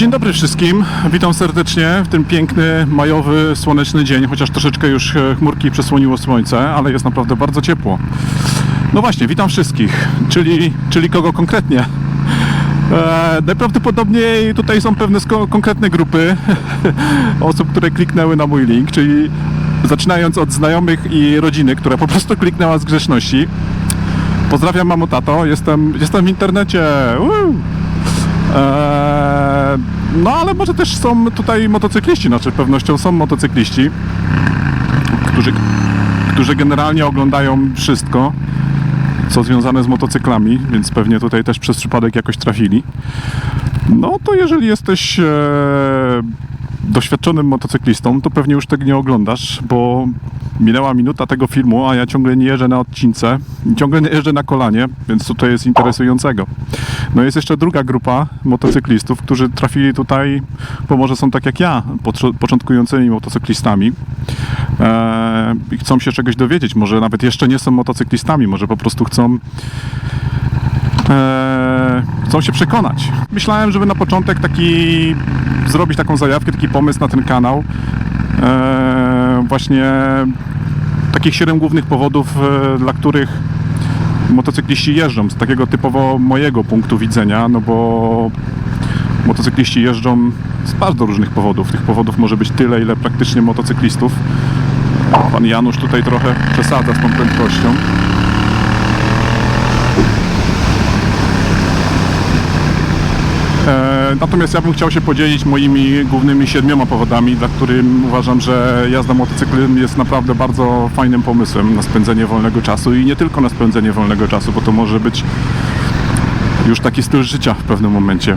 Dzień dobry wszystkim. Witam serdecznie w ten piękny, majowy, słoneczny dzień, chociaż troszeczkę już e, chmurki przesłoniło słońce, ale jest naprawdę bardzo ciepło. No właśnie, witam wszystkich, czyli, czyli kogo konkretnie? E, najprawdopodobniej tutaj są pewne konkretne grupy osób, które kliknęły na mój link, czyli zaczynając od znajomych i rodziny, która po prostu kliknęła z grzeczności. Pozdrawiam mamo, tato, jestem, jestem w internecie. Woo! Eee, no ale może też są tutaj motocykliści, znaczy pewnością są motocykliści, którzy, którzy generalnie oglądają wszystko, co związane z motocyklami, więc pewnie tutaj też przez przypadek jakoś trafili. No to jeżeli jesteś e, doświadczonym motocyklistą, to pewnie już tego nie oglądasz, bo minęła minuta tego filmu, a ja ciągle nie jeżdżę na odcince, ciągle nie jeżdżę na kolanie, więc co to jest interesującego. No jest jeszcze druga grupa motocyklistów, którzy trafili tutaj, bo może są tak jak ja, początkującymi motocyklistami e, i chcą się czegoś dowiedzieć, może nawet jeszcze nie są motocyklistami, może po prostu chcą e, chcą się przekonać. Myślałem, żeby na początek taki zrobić taką zajawkę, taki pomysł na ten kanał. E, właśnie takich 7 głównych powodów, e, dla których motocykliści jeżdżą, z takiego typowo mojego punktu widzenia, no bo motocykliści jeżdżą z bardzo różnych powodów. Tych powodów może być tyle, ile praktycznie motocyklistów. Pan Janusz tutaj trochę przesadza z tą prędkością. E, Natomiast ja bym chciał się podzielić moimi głównymi siedmioma powodami, dla których uważam, że jazda motocyklem jest naprawdę bardzo fajnym pomysłem na spędzenie wolnego czasu i nie tylko na spędzenie wolnego czasu, bo to może być już taki styl życia w pewnym momencie.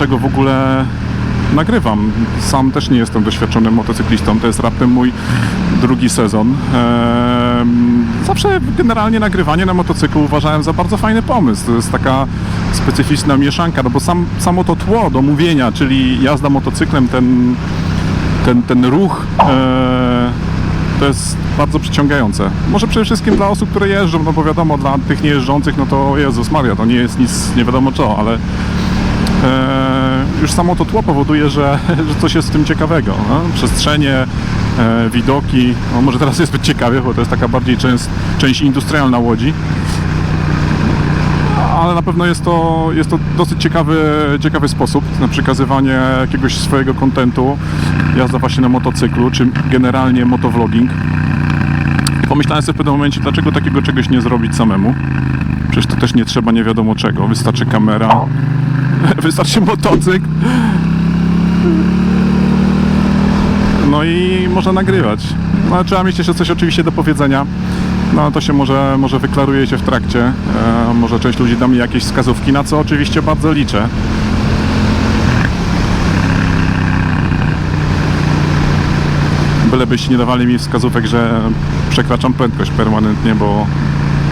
Dlaczego w ogóle nagrywam? Sam też nie jestem doświadczonym motocyklistą. To jest raptem mój drugi sezon. Zawsze generalnie nagrywanie na motocyklu uważałem za bardzo fajny pomysł. To jest taka specyficzna mieszanka, no bo sam, samo to tło do mówienia, czyli jazda motocyklem, ten, ten, ten ruch e, to jest bardzo przyciągające. Może przede wszystkim dla osób, które jeżdżą, no bo wiadomo, dla tych niejeżdżących, no to Jezus Maria, to nie jest nic nie wiadomo co, ale już samo to tło powoduje, że, że coś jest w tym ciekawego. No? Przestrzenie, e, widoki, no może teraz jest zbyt ciekawie, bo to jest taka bardziej część, część industrialna Łodzi. Ale na pewno jest to, jest to dosyć ciekawy, ciekawy sposób na przekazywanie jakiegoś swojego kontentu. Jazda właśnie na motocyklu, czy generalnie motovlogging. Pomyślałem sobie w pewnym momencie, dlaczego takiego czegoś nie zrobić samemu. Przecież to też nie trzeba nie wiadomo czego. Wystarczy kamera, wystarczy motocykl. No i można nagrywać. No, trzeba mieć jeszcze coś oczywiście do powiedzenia. No to się może, może wyklaruje się w trakcie. E, może część ludzi da mi jakieś wskazówki, na co oczywiście bardzo liczę. Bylebyście nie dawali mi wskazówek, że przekraczam prędkość permanentnie, bo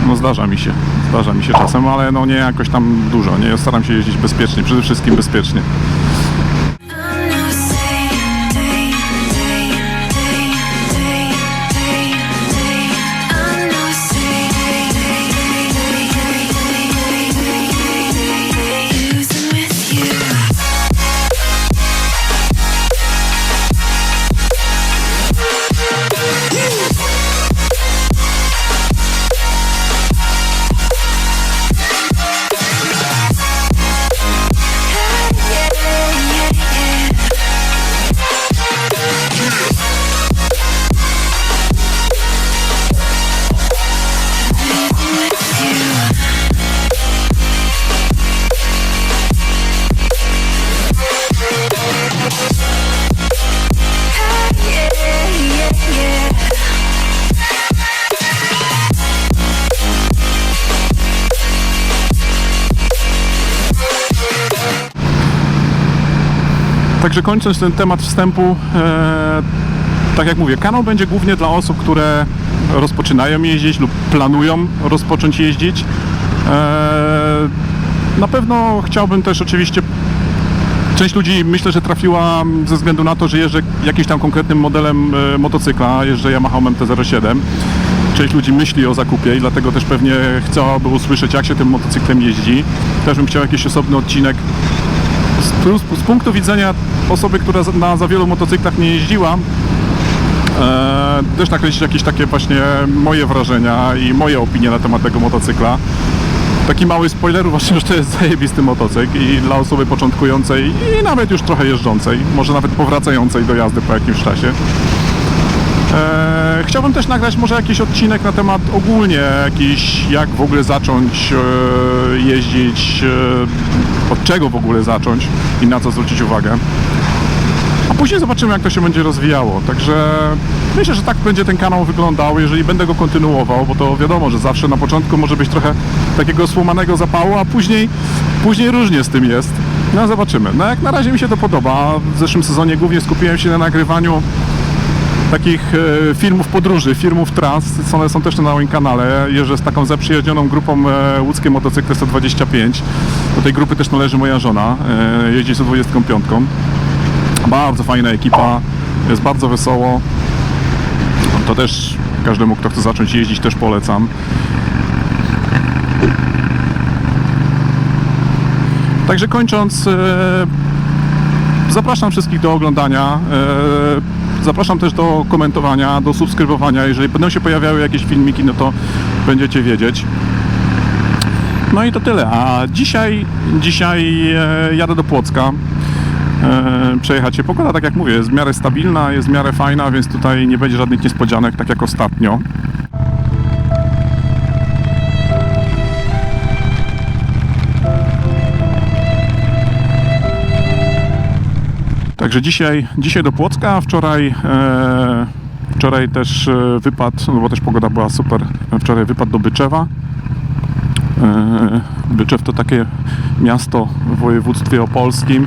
no zdarza mi się. Zdarza mi się czasem, ale no nie jakoś tam dużo. Nie staram się jeździć bezpiecznie, przede wszystkim bezpiecznie. Także kończąc ten temat wstępu, e, tak jak mówię, kanał będzie głównie dla osób, które rozpoczynają jeździć lub planują rozpocząć jeździć. E, na pewno chciałbym też oczywiście Część ludzi myślę, że trafiła ze względu na to, że jeżdżę jakimś tam konkretnym modelem e, motocykla, jeżdżę Yamaha MT-07. Część ludzi myśli o zakupie i dlatego też pewnie chciałaby usłyszeć, jak się tym motocyklem jeździ. Też bym chciał jakiś osobny odcinek z, z, z punktu widzenia osoby, która na za wielu motocyklach nie jeździła, e, też nakręcić jakieś takie właśnie moje wrażenia i moje opinie na temat tego motocykla. Taki mały spoiler uważam, że to jest zajebisty motocykl i dla osoby początkującej i nawet już trochę jeżdżącej, może nawet powracającej do jazdy po jakimś czasie. E, chciałbym też nagrać może jakiś odcinek na temat ogólnie jakiś, jak w ogóle zacząć e, jeździć, e, od czego w ogóle zacząć i na co zwrócić uwagę. A później zobaczymy, jak to się będzie rozwijało. Także myślę, że tak będzie ten kanał wyglądał, jeżeli będę go kontynuował, bo to wiadomo, że zawsze na początku może być trochę takiego słomanego zapału, a później, później różnie z tym jest. No zobaczymy. No jak na razie mi się to podoba. W zeszłym sezonie głównie skupiłem się na nagrywaniu takich e, filmów podróży, filmów tras. One są też na moim kanale. Jeżdżę z taką zaprzyjaźnioną grupą e, łódzkie motocykle 125. Do tej grupy też należy moja żona. E, jeździ 125. Bardzo fajna ekipa, jest bardzo wesoło. To też każdemu, kto chce zacząć jeździć, też polecam. Także kończąc, zapraszam wszystkich do oglądania. Zapraszam też do komentowania, do subskrybowania. Jeżeli będą się pojawiały jakieś filmiki, no to będziecie wiedzieć. No i to tyle. A dzisiaj, dzisiaj e, jadę do Płocka e, przejechać się. Pogoda, tak jak mówię, jest w miarę stabilna, jest w miarę fajna, więc tutaj nie będzie żadnych niespodzianek, tak jak ostatnio. Także dzisiaj, dzisiaj do Płocka, wczoraj, e, wczoraj też e, wypad, no bo też pogoda była super, wczoraj wypad do Byczewa. E, Byczew to takie miasto w województwie opolskim,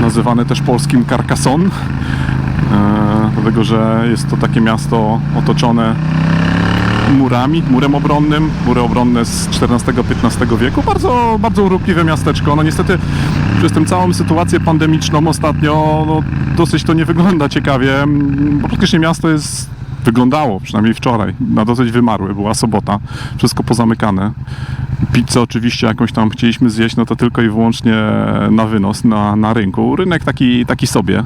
nazywane też polskim Carcassonne, e, dlatego że jest to takie miasto otoczone murami, murem obronnym, mury obronne z XIV-XV wieku. Bardzo, bardzo urokliwe miasteczko. No niestety przez tę całą sytuację pandemiczną ostatnio no, dosyć to nie wygląda ciekawie, bo praktycznie miasto jest wyglądało, przynajmniej wczoraj, na dosyć wymarłe. Była sobota, wszystko pozamykane. Pizzę oczywiście jakąś tam chcieliśmy zjeść, no to tylko i wyłącznie na wynos, na, na rynku. Rynek taki, taki sobie,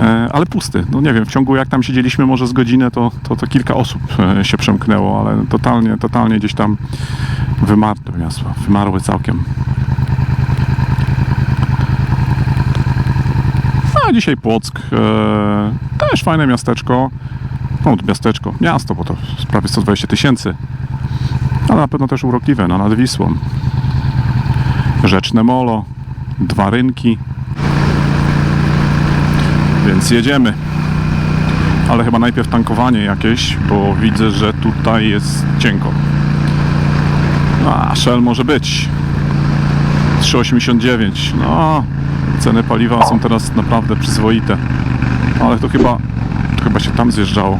e, ale pusty. No nie wiem, w ciągu jak tam siedzieliśmy może z godzinę, to, to, to kilka osób e, się przemknęło, ale totalnie, totalnie gdzieś tam wymarłe miasto, wymarły całkiem. Dzisiaj Płock, e, też fajne miasteczko. No, miasteczko, miasto, bo to prawie 120 tysięcy. Ale na pewno też urokliwe, no nad Wisłą. Rzeczne molo, dwa rynki. Więc jedziemy. Ale chyba najpierw tankowanie jakieś, bo widzę, że tutaj jest cienko. A, Shell może być. 3,89. No, ceny paliwa są teraz naprawdę przyzwoite. Ale to chyba, to chyba się tam zjeżdżało.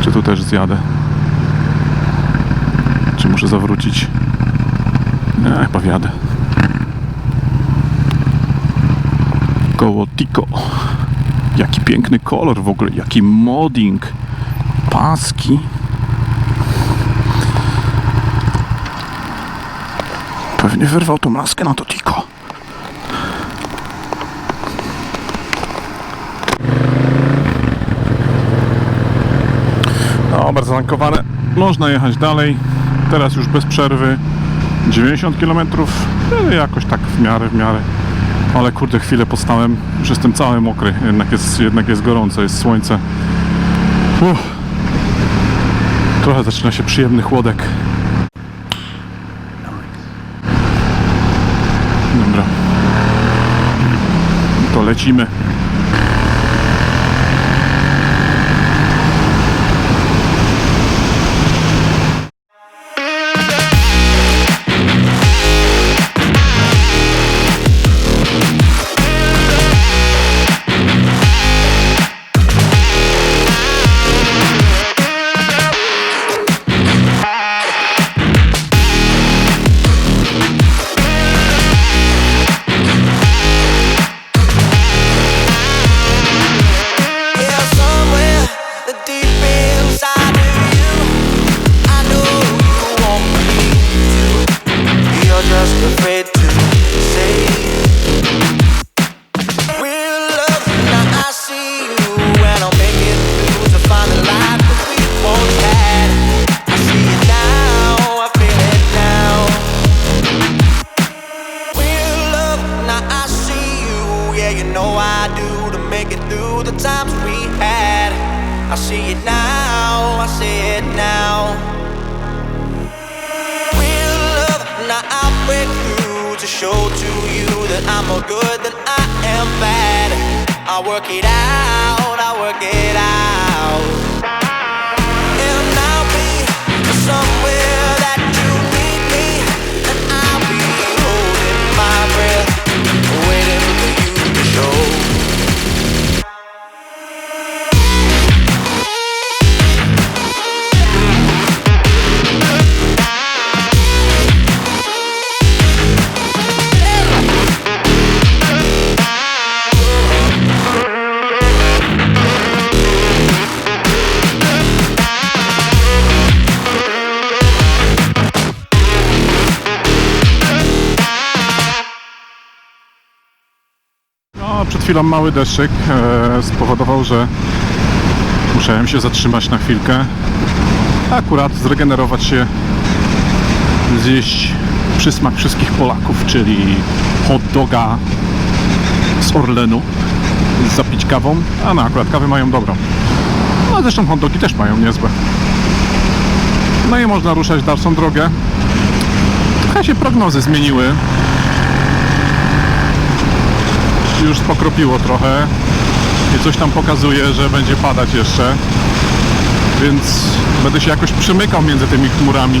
Czy tu też zjadę? Czy muszę zawrócić? Nie, chyba wjadę. Koło Tico. Jaki piękny kolor w ogóle, jaki modding. Paski. Pewnie wyrwał tą laskę na to Tico. Dobra, zatankowane. Można jechać dalej. Teraz już bez przerwy. 90 km. Ale jakoś tak w miarę, w miarę. Ale kurde, chwilę postałem. Już jestem cały mokry. Jednak jest, jednak jest gorąco, jest słońce. Uff. Trochę zaczyna się przyjemny chłodek. Dobra. To lecimy. It now. Real love, now I'll break through to show to you that I'm more good than I am bad. I'll work it out, I'll work it out. Chwilą mały deszczyk e, spowodował, że musiałem się zatrzymać na chwilkę. Akurat zregenerować się, zjeść przysmak wszystkich Polaków, czyli hot doga z Orlenu, zapić kawą, a no akurat kawy mają dobrą. No zresztą hot dogi też mają niezłe. No i można ruszać dalszą drogę. Trochę się prognozy zmieniły. Już pokropiło trochę i coś tam pokazuje, że będzie padać jeszcze. Więc będę się jakoś przymykał między tymi chmurami.